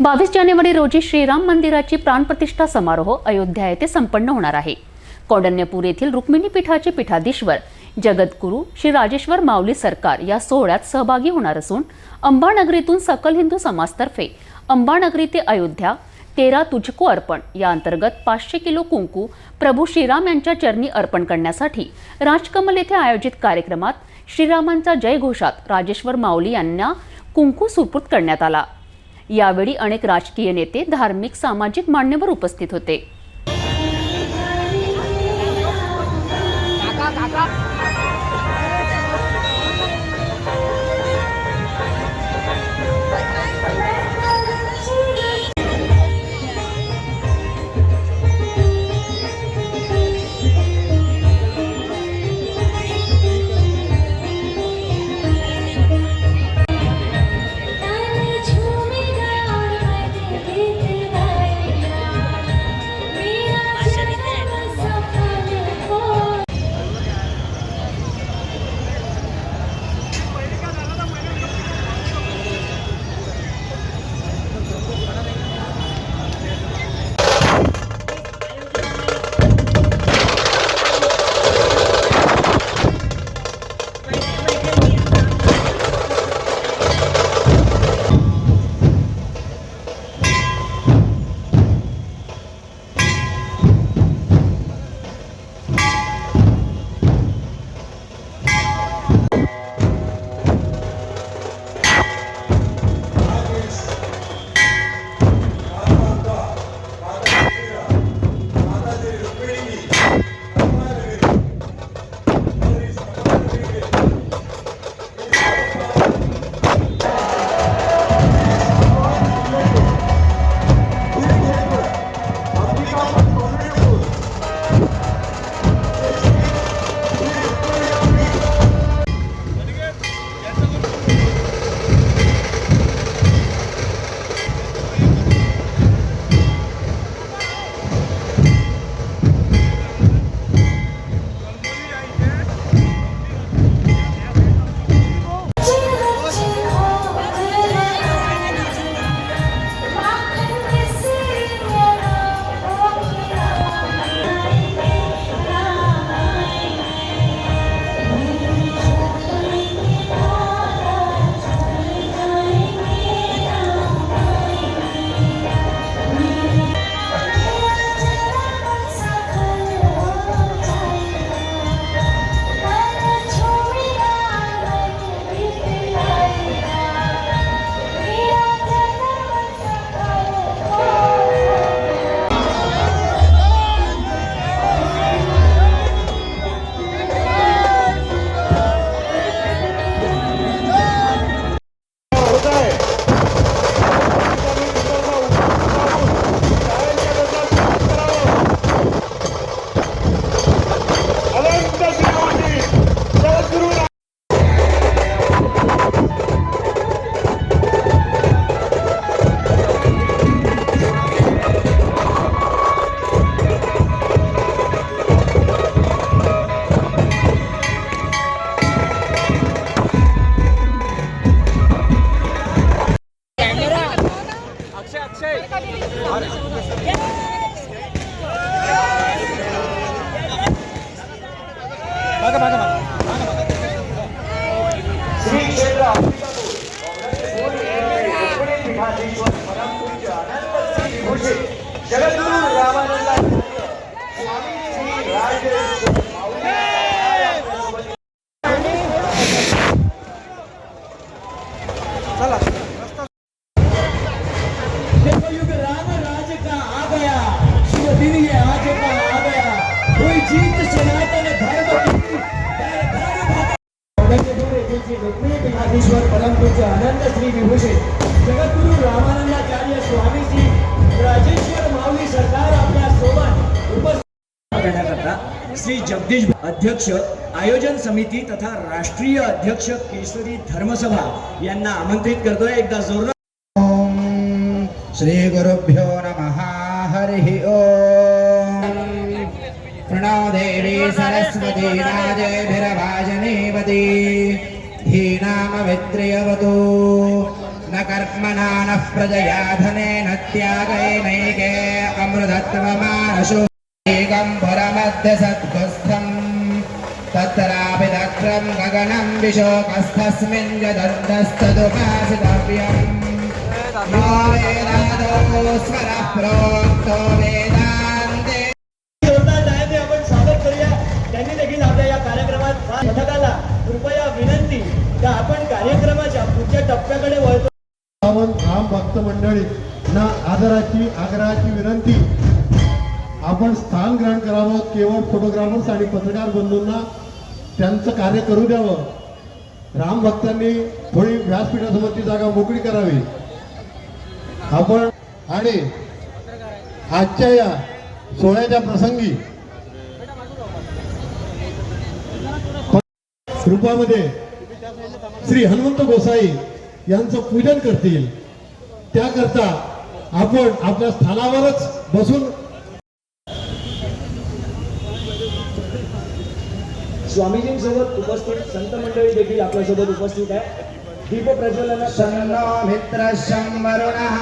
बावीस जानेवारी रोजी श्रीराम मंदिराची प्राणप्रतिष्ठा समारोह अयोध्या येथे संपन्न होणार आहे. कौंडण्यपूर येथील रुक्मिणी पीठाचे पीठाधीश्वर जगद्गुरू श्री राजेश्वर माऊली सरकार या सोहळ्यात सहभागी होणार असून अंबानगरीतून सकल हिंदू समाजतर्फे अंबानगरी ते अयोध्या तेरा तुझको अर्पण या अंतर्गत पाचशे किलो कुंकू प्रभू श्रीराम यांच्या चरणी अर्पण करण्यासाठी राजकमल येथे आयोजित कार्यक्रमात श्रीरामांचा जयघोषात राजेश्वर माऊली यांना कुंकू सुपूर्द करण्यात आला. यावेळी अनेक राजकीय नेते धार्मिक सामाजिक मान्यवर उपस्थित होते. আর पीठाधीश्वर परम पूज्य अनंत श्री विभूषित जगद्गुरु रामानंदाचार्य स्वामी श्री राजेश्वर माऊली सरकार आपल्या सोबत उपस्थित करण्याकरता श्री जगदीश अध्यक्ष आयोजन समिती तथा राष्ट्रीय अध्यक्ष केसरी धर्मसभा यांना आमंत्रित करतोय एकदा जोरदार ॐ श्रीगुरुभ्यो नमः हरिः ॐ प्रणव देवी सरस्वती राजेभिरभाजनेवती धीनामवित्रियवतु न कर्मणा नः प्रजया धनेन त्यागैनैके अमृतत्वमानशो। एकं पुरमध्य सद्गुस्थम् तत्रापि दक्षं गगनं विशोकस्थस्मिन् यदन्तस्तदुपासितव्यम् यो वेदादो स्वरः प्रोक्तो वेदान्ते। आपण स्वागत करूया त्यांनी देखील आपल्या या कार्यक्रमात पथकाला कृपया विनंती का आपण कार्यक्रमाच्या पुढच्या टप्प्याकडे वळतो? पावन राम भक्त मंडळी ना आदराची आग्रहाची विनंती. आपण स्थान ग्रहण करावं केवळ फोटोग्राफर्स आणि पत्रकार बंधूंना त्यांचं कार्य करू द्यावं. राम भक्तांनी थोडी व्यासपीठासमोरची जागा मोकळी करावी. आपण आणि आजच्या या सोहळ्याच्या प्रसंगी रूपामध्ये श्री हनुमंत गोसाई यांचं पूजन करतील. त्याकरता आपण आपल्या स्थानावरच बसून स्वामीजींसोबत उपस्थित संत मंडळी देखील आपल्यासोबत उपस्थित आहे दीप प्रज्वलनात. शन्नो मित्रशं वरुणः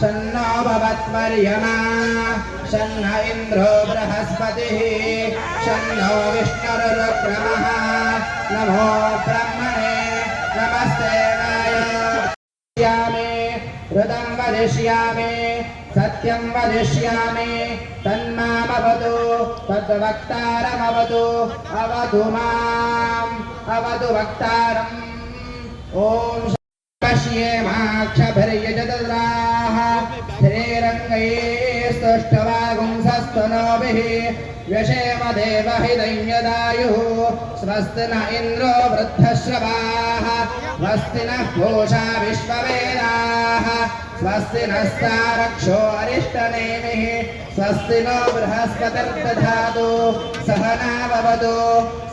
शन्नो भवत्वर्यमा शन्न इन्द्रो बृहस्पतिः शन्नो विष्णुरुक्रमः नमो ब्रह्मणे नमस्ते वाय हृदं वदिष्यामि सत्यं वदिष्यामि तन्मामवतु तद्वक्तारमवतु अवतु माम् अवतु वक्तारम् ॐ पश्येमाक्षभिर्यजतद्राः श्रीरङ्गैः व्यशेम देवहिदैन्यदायुः स्वस्ति न इन्द्रो वृद्धश्रवाः, स्वस्ति नः पूषा विश्ववेदाः, स्वस्ति नस्तारक्षो अरिष्टनेमिः, स्वस्ति नो बृहस्पतिर्दधातु सहनाववतु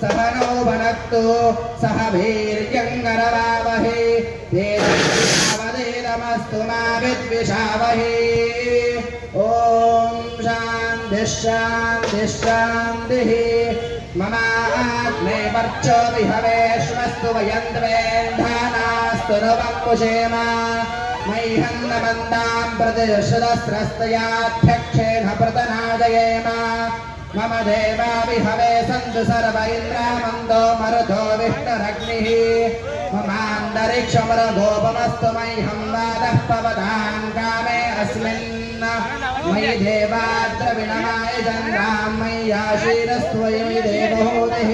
सह नो भनक्तु, सह वीर्यङ्करवावहे तेजस्विनावदेदमस्तु मा विद्विषावहे। ॐ शान्तिः। शान्तिः ममाग्ने वर्चो विहवेश्वस्तु वयं द्वेन्धानास्तु नुवङ्कुशेम मह्यन्नमन्दां प्रतिशदस्रस्तयाध्यक्षेण प्रतनादयेम मम देवा विहवे सन्तु सर्व इन्द्रामन्दो मरुतो विष्णुरग्निः। ममान्तरिक्षमरगोपमस्तु मह्यं वादः पवतां कामे अस्मिन्। मयि देवात्र देवाद्रविणमाय चन्द्रां मय्याशीरस्त्वयि देवहूतिः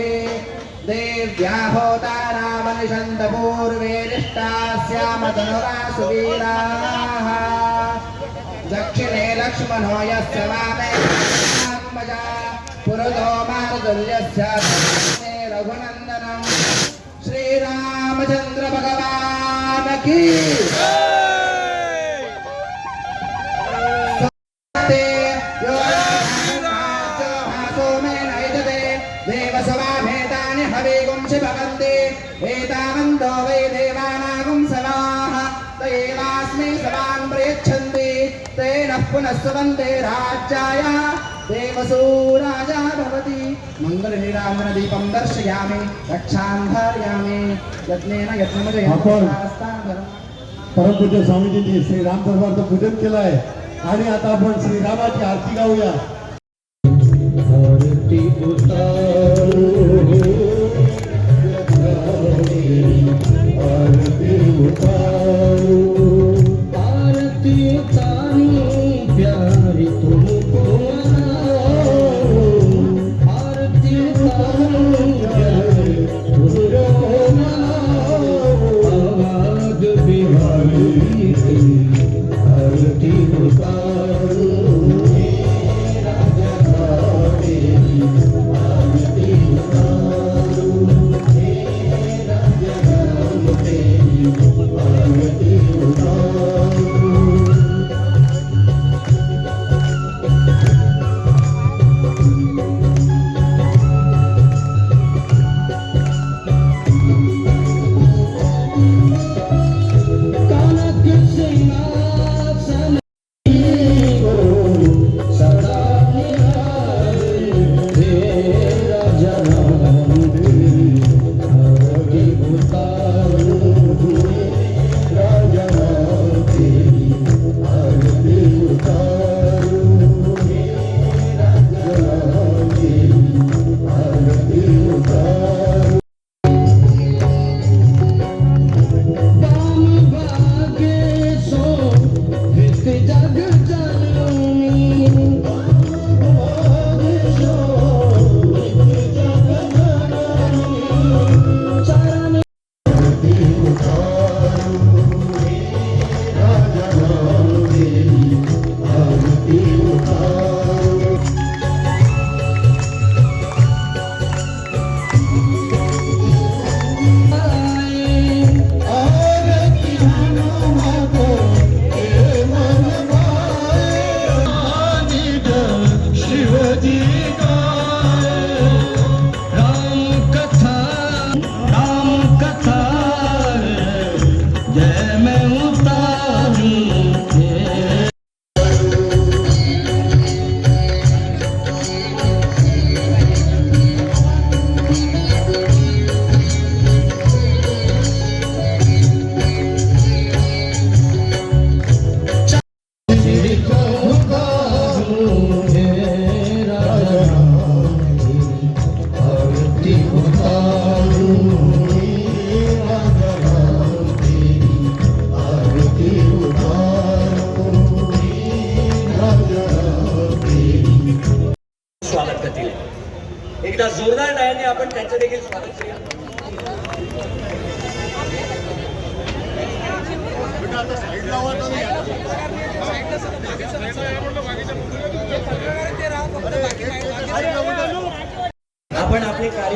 देव्या होतारामनिषन्तपूर्वेरिष्टास्यामतनुरासुवीराः दक्षिणे लक्ष्मणो यस्य वामे पुरतो मारुतुल्यस्य दक्षिणे रघुनन्दनं। श्रीरामचन्द्र भगवान् की सुवन्ते राज्याय। देवसूराजा भवति। मङ्गलनिरामनदीपं दर्शयामि। रक्षां धारयामि यत्नेन यत्नमुदयम् परमपूज्य स्वामीजींनी श्री राम दरबारचं पूजन केलं आहे आणि आता आपण श्रीरामाची आरती गाऊया.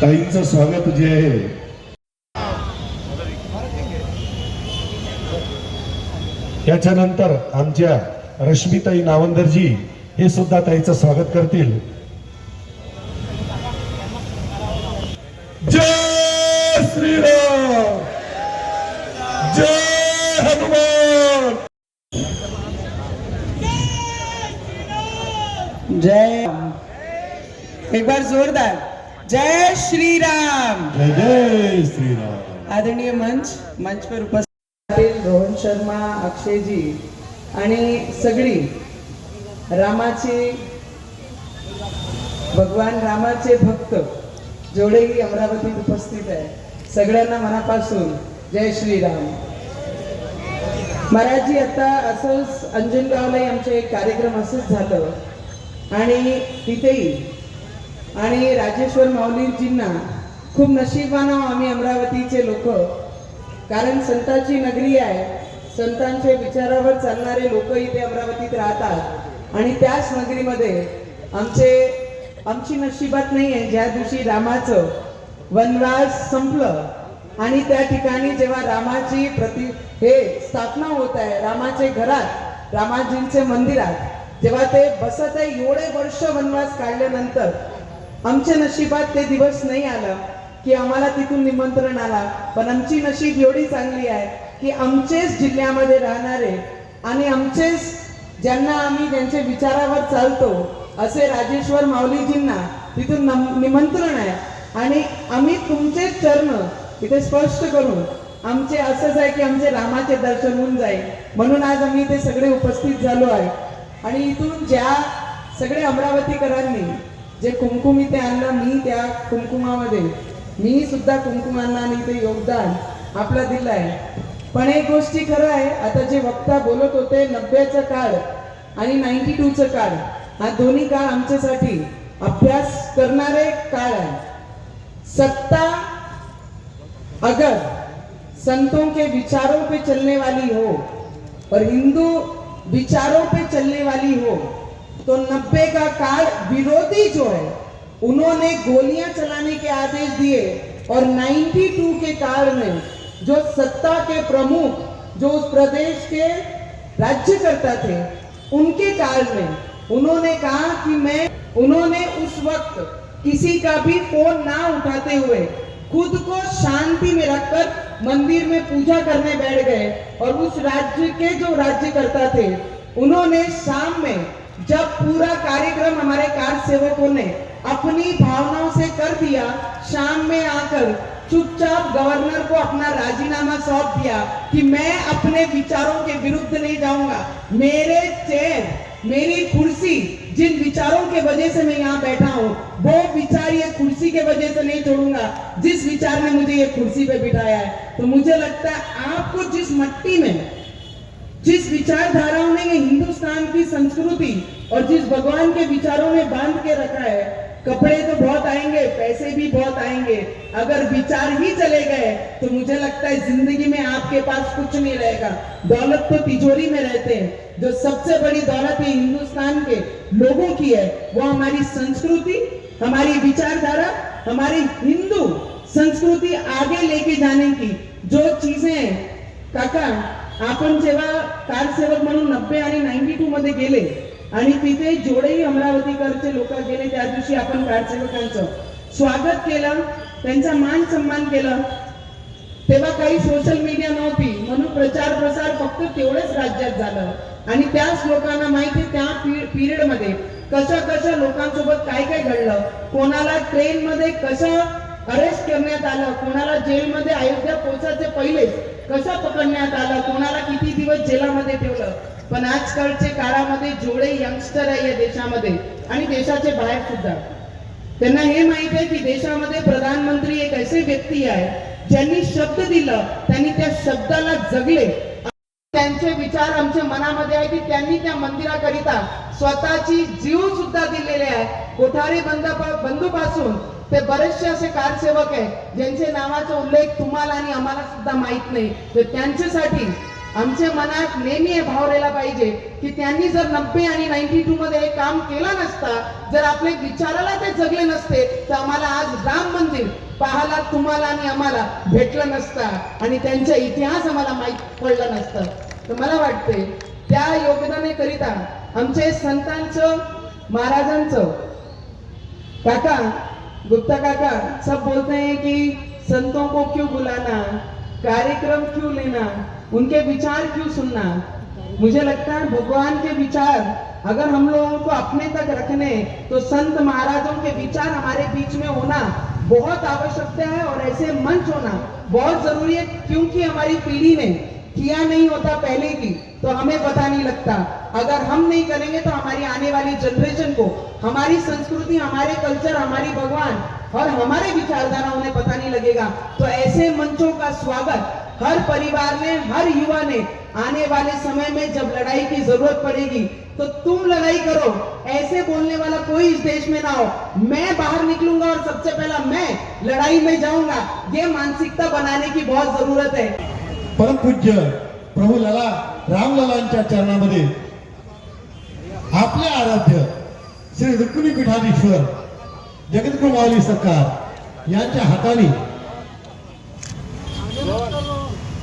ताईंचं स्वागत जे आहे. याच्यानंतर आमच्या रश्मीताई नावंदरजी हे सुद्धा ताईचं स्वागत करतील. जय श्रीराम! जय हनुमान! जय! एक बार जोरदार. जय श्री राम जय जय श्रीराम। आदरणीय मंच मंच पर उपस्थित रोहन शर्मा अक्षयजी आणि सगळी रामाची भगवान रामाचे भक्त जेवढेही अमरावतीत उपस्थित आहे सगळ्यांना मनापासून जय श्रीराम. महाराजजी आता असंच अंजनगावलाही आमचे एक कार्यक्रम असंच झालं. आणि तिथेही आणि राजेश्वर माऊलीजींना खूप नशिबानं आम्ही अमरावतीचे लोक. कारण संतांची नगरी आहे. संतांचे विचारावर चालणारे लोक इथे अमरावतीत राहतात. आणि त्याच नगरीमध्ये आमचे आमची नशिबात नाही आहे. ज्या दिवशी रामाचं वनवास संपलं आणि त्या ठिकाणी जेव्हा रामाची प्रति हे स्थापना होत आहे रामाचे घरात रामाजींचे मंदिरात जेव्हा ते बसत आहे एवढे वर्ष वनवास काढल्यानंतर आमच्या नशिबात ते दिवस नाही आलं की आम्हाला तिथून निमंत्रण आला. पण आमची नशीब एवढी चांगली आहे की आमचेच जिल्ह्यामध्ये राहणारे आणि आमचेच ज्यांना आम्ही त्यांच्या विचारावर चालतो असे राजेश्वर माऊलीजींना तिथून निमंत्रण आहे. आणि आम्ही तुमचे चरण इथे स्पष्ट करून आमचे असंच आहे की आमचे रामाचे दर्शन होऊन जाईल. म्हणून आज आम्ही इथे सगळे उपस्थित झालो आहे. आणि इथून ज्या सगळे अमरावतीकरांनी जे कुमकुम इथे आणलं मी त्या कुमकुमामध्ये मी सुद्धा कुमकुमांना आणि ते योगदान आपलं दिलं आहे पण एक गोष्टी खरं आहे आता जे वक्ता बोलत होते नव्याचा काळ आणि नाईन्टी टूचं काळ हा दोन्ही काळ आमच्यासाठी अभ्यास करणारे काळ आहे. सत्ता अगर संतों के विचारों पे चलने वाली हो और हिंदू विचारों पे चलने वाली हो तो नब्बे का काल विरोधी जो है, उन्होंने गोलियाँ चलाने के आदेश दिए और 92 के काल में जो सत्ता के प्रमुख, जो उस प्रदेश के राज्यकर्ता थे, उनके काल में उन्होंने कहा कि मैं, उन्होंने उस वक्त किसी का भी फ़ोन ना उठाते हुए खुद को शांति में रखकर मंदिर में पूजा करने बैठ गए और उस राज्य के जो राज्यकर्ता थे, उन्होंने शाम में जब पूरा कार्यक्रम हमारे कार सेवकों ने अपनी भावनाओं से कर दिया, शाम में आकर चुपचाप गवर्नर को अपना राजीनामा सौंप दिया कि मैं अपने विचारों के विरुद्ध नहीं जाऊँगा। मेरे चेयर, मेरी कुर्सी जिन विचारों के वजह से मैं यहाँ बैठा हूँ, वो विचार ये कुर्सी के वजह से नहीं छोड़ूँगा। जिस विचार ने मुझे ये कुर्सी पे बिठाया है तो मुझे लगता है आपको जिस मट्टी में जिस विचारधाराओं ने ये हिंदुस्तान की संस्कृति और जिस भगवान के विचारों में बाँध के रखा है, कपड़े तो बहुत आएँगे, पैसे भी बहुत आएँगे, अगर विचार ही चले गए तो मुझे लगता है ज़िंदगी में आपके पास कुछ नहीं रहेगा। दौलत तो तिजोरी में रहते हैं। जो सबसे बड़ी दौलत है हिंदुस्तान के लोगों की है, वो हमारी संस्कृति, हमारी विचारधारा, हमारी हिंदू संस्कृति आगे लेके जाने की जो चीज़ें काका आपण जेव्हा कारसेवक म्हणून नब्बे आणि नाईन्टी टू मध्ये गेले आणि तिथे जेवढेही अमरावतीकरचे लोक गेले त्या दिवशी आपण कारसेवकांचं स्वागत केलं त्यांचा मान सन्मान केलं. तेव्हा काही सोशल मीडिया नव्हती म्हणून प्रचार प्रसार फक्त तेवढेच राज्यात झालं. आणि त्याच लोकांना माहिती आहे त्या पिरियडमध्ये कशा कशा लोकांसोबत काय काय घडलं कोणाला ट्रेन मध्ये कसं अरेस्ट करण्यात आलं कोणाला जेलमध्ये अयोध्या पोहोचायचे पहिलेच कसं पकडण्यात आलं? कोणाला किती दिवस जेलामध्ये ठेवलं? पण आजकालचे काळामध्ये जोडे यंगस्टर आहे या देशामध्ये. आणि देशाचे बाहेर सुद्धा. त्यांना हे माहीत आहे की देशामध्ये प्रधानमंत्री एक असे व्यक्ती आहे ज्यांनी शब्द दिलं त्यांनी त्या शब्दाला जगले. त्यांचे विचार आमच्या मनामध्ये आहे की त्यांनी त्या मंदिराकरिता स्वतःची जीव सुद्धा दिलेले आहे. कोठारी बंद बंधूपासून ते बरेचसे असे कारसेवक आहे ज्यांचे नावाचा उल्लेख तुम्हाला आणि आम्हाला सुद्धा माहीत नाही. तर त्यांच्यासाठी आमच्या मनात नेहमी हे भाव राहिला पाहिजे की त्यांनी जर नब्बे आणि नाईन्टी टू मध्ये हे काम केलं नसता जर आपले विचाराला ते जगले नसते तर आम्हाला आज राम मंदिर पाहायला तुम्हाला आणि आम्हाला भेटलं नसता आणि त्यांचा इतिहास आम्हाला माहीत पडला नसतं. तर मला वाटते त्या योगदानाकरिता आमचे संतांचं महाराजांचं काका गुप्ता काका, सब बोलते हैं कि संतों को क्यों बुलाना? कार्यक्रम क्यों लेना? उनके विचार क्यों सुनना? मुझे लगता है भगवान के विचार, अगर हम लोगों को अपने तक रखने तो संत महाराजों के विचार हमारे बीच में होना बहुत आवश्यकता है और ऐसे मंच होना बहुत ज़रूरी है, क्योंकि हमारी पीढ़ी ने किया नहीं होता पहले की तो हमें पता नहीं लगता। अगर हम नहीं करेंगे तो हमारी आने वाली जनरेशन को हमारी संस्कृति, हमारे कल्चर हमारी भगवान और हमारे विचारधारा उन्हें पता नहीं लगेगा। तो ऐसे मंचों का स्वागत हर परिवार ने, हर युवा ने आने वाले समय में जब लड़ाई की ज़रूरत पड़ेगी तो तुम लड़ाई करो। ऐसे बोलने वाला कोई इस देश में ना हो। मैं बाहर निकलूँगा और सबसे पहला मैं लड़ाई में जाऊँगा। ये मानसिकता बनाने की बहुत ज़रूरत है। परम पूज्य प्रभू लला राम लला रामललांच्या चरणामध्ये आपले आराध्य श्री रुक्मिणी पीठाधीश्वर जगद्गुरु माऊली सरकार यांच्या हाताने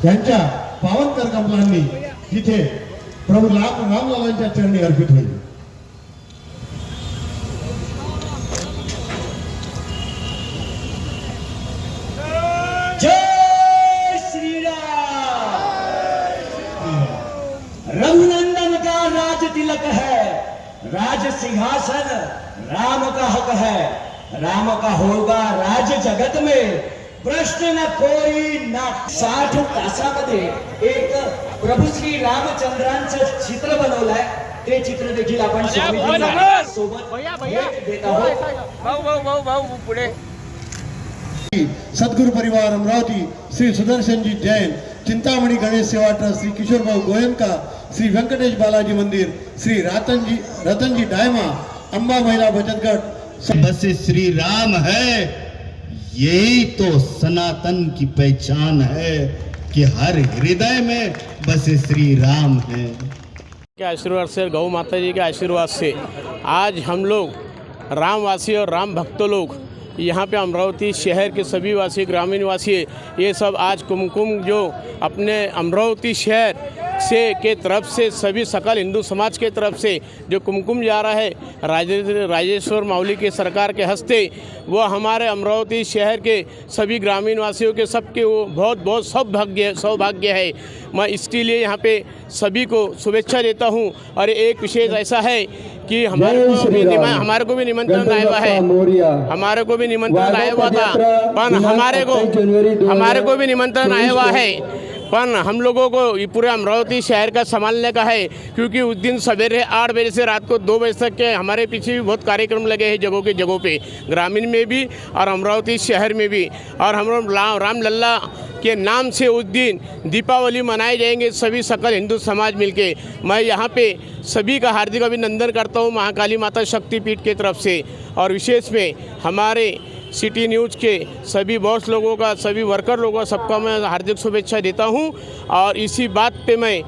त्यांच्या पावनकर कमलांनी तिथे प्रभू लाभ रामलालांच्या चरणी अर्पित होईल. राम का होगा राज जगत में। प्रश्न न कोई ना साठ तासामध्ये एक प्रभू श्री रामचंद्रांचं चित्र बनवलंय. ते चित्र देखील आपण सोबत सद्गुरु परिवार अमरावती श्री सुदर्शनजी जैन चिंतामणी गणेश सेवा ट्रस्ट श्री किशोरभाऊ गोयनका श्री वेंकटेश बालाजी मंदिर श्री रतनजी रतनजी डायमा अंबा महिला बचत गट बस श्री राम है। यही तो सनातन की पहचान है कि हर हृदय में बस श्री राम है। के आशीर्वाद से, गौ माता जी के आशीर्वाद से आज हम लोग रामवासी और राम भक्त लोग यहाँ पे अमरावती शहर के सभी वासी, ग्रामीण वासी, ये सब आज कुमकुम जो अपने अमरावती शहर से के तरफ़ से सभी सकल हिंदू समाज के तरफ़ से जो कुमकुम जा रहा है राजे राजेश्वर माउली के सरकार के हस्ते वो हमारे अमरावती शहर के सभी ग्रामीण वासियों के सबके वो बहुत बहुत सौभाग्य सौभाग्य है। मैं इसके लिए यहाँ पे सभी को शुभेच्छा देता हूँ। और एक विशेष ऐसा है कि हमारे को भी हमारे को भी निमंत्रण आया हुआ है। हमारे को भी निमंत्रण आया हुआ था। पर हमारे को हमारे को भी निमंत्रण आया हुआ है। पर हम लोगों को ये पूरे अमरावती शहर का संभालने का है, क्योंकि उस दिन सवेरे आठ बजे से रात को दो बजे तक के हमारे पीछे भी बहुत कार्यक्रम लगे हैं जगहों के जगहों पे, ग्रामीण में भी और अमरावती शहर में भी। और हम लोग राम लल्ला के नाम से उस दिन दीपावली मनाए जाएँगे सभी सकल हिंदू समाज मिलके। मैं यहाँ पे सभी का हार्दिक अभिनंदन करता हूँ महाकाली माता शक्तिपीठ की तरफ़ से। और विशेष में हमारे सिटी न्यूज़ के सभी बॉस लोगों का, सभी वर्कर लोगों का सबका मैं हार्दिक शुभेच्छा देता हूँ। और इसी बात पे मैं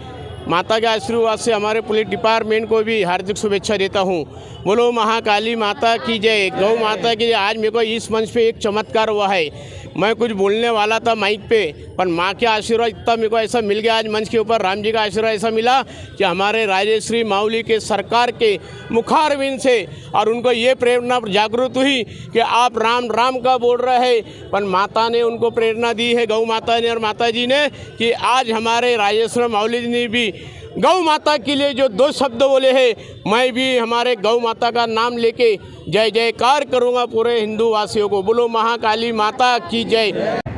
माता के आशीर्वाद से हमारे पुलिस डिपार्टमेंट को भी हार्दिक शुभेच्छा देता हूँ। बोलो, महाकाली माता की जय। गौ माता की जय। आज मेरे को इस मंच पे एक चमत्कार हुआ है। मैं कुछ बोलने वाला था माइक पे, पर माँ के आशीर्वाद इतना मेरे को ऐसा मिल गया, आज मंच के ऊपर राम जी का आशीर्वाद ऐसा मिला कि हमारे राजेश्री माउली के सरकार के मुखारविंद से, और उनको ये प्रेरणा जागृत हुई कि आप राम राम का बोल रहे हैं। पर माता ने उनको प्रेरणा दी है, गौ माता ने और माता जी ने, कि आज हमारे राजेश्वर माउली जी ने भी गौ माता के लिए जो दो शब्द बोले हैं, मैं भी हमारे गौ माता का नाम लेके जय जयकार करूँगा पूरे हिंदू वासियों को। बोलो, महाकाली माता की जय।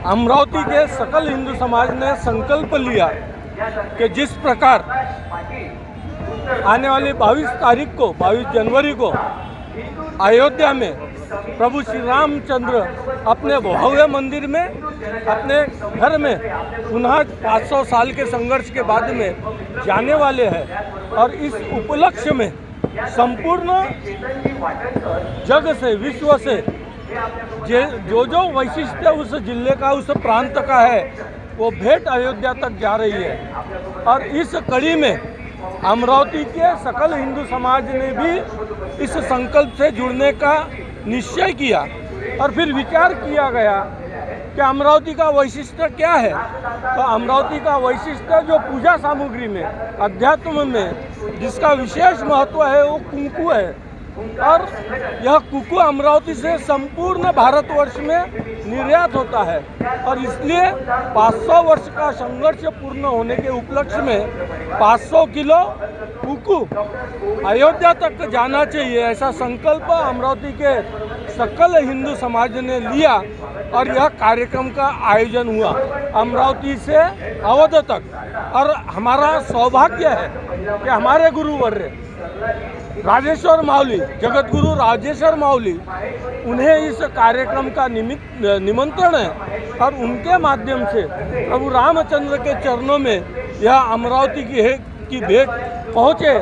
अमरावती के सकल हिंदू समाज ने संकल्प लिया कि जिस प्रकार आने वाली 22 तारीख को 22 जनवरी को अयोध्या में प्रभु श्री रामचंद्र अपने भव्य मंदिर में, अपने घर में पुनः 500 साल के संघर्ष के बाद में जाने वाले हैं और इस उपलक्ष्य में संपूर्ण जग से, विश्व से जे, जो जो वैशिष्ट्य उस ज़िले का, उस प्रांत का है, वो भेंट अयोध्या तक जा रही है। और इस कड़ी में अमरावती के सकल हिंदू समाज ने भी इस संकल्प से जुड़ने का निश्चय किया और फिर विचार किया गया कि अमरावती का वैशिष्ट्य क्या है। तो अमरावती का वैशिष्ट्य जो पूजा सामग्री में, अध्यात्म में, जिसका विशेष महत्व है, वो कुंकू है। और यह कुकू अमरावती से संपूर्ण भारतवर्ष में निर्यात होता है और इसलिए 500 वर्ष का संघर्ष पूर्ण होने के उपलक्ष्य में 500 किलो कुकू अयोध्या तक जाना चाहिए ऐसा संकल्प अमरावती के सकल हिंदू समाज ने लिया और यह कार्यक्रम का आयोजन हुआ अमरावती से अवध तक। और हमारा सौभाग्य है कि हमारे गुरुवर्य राजेश्वर माउली जगत गुरु राजेश्वर माउली उन्हें इस कार्यक्रम का निमित्त निमंत्रण है। और उनके माध्यम से प्रभु रामचंद्र के चरणों में यह अमरावती की है, की भेंट पहुँचे,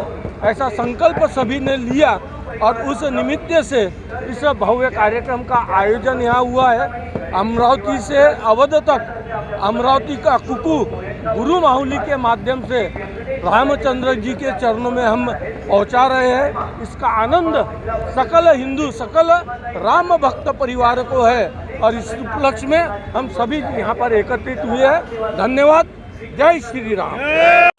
ऐसा संकल्प सभी ने लिया। और उस निमित्त से इस भव्य कार्यक्रम का आयोजन यहाँ हुआ है। अमरावती से अवध तक, अमरावती का कुकू गुरु माहुली के माध्यम से रामचंद्र जी के चरणों में हम पहुँचा रहे हैं। इसका आनंद सकल हिंदू, सकल राम भक्त परिवार को है और इस उपलक्ष्य में हम सभी यहाँ पर एकत्रित हुए हैं। धन्यवाद। जय श्री राम।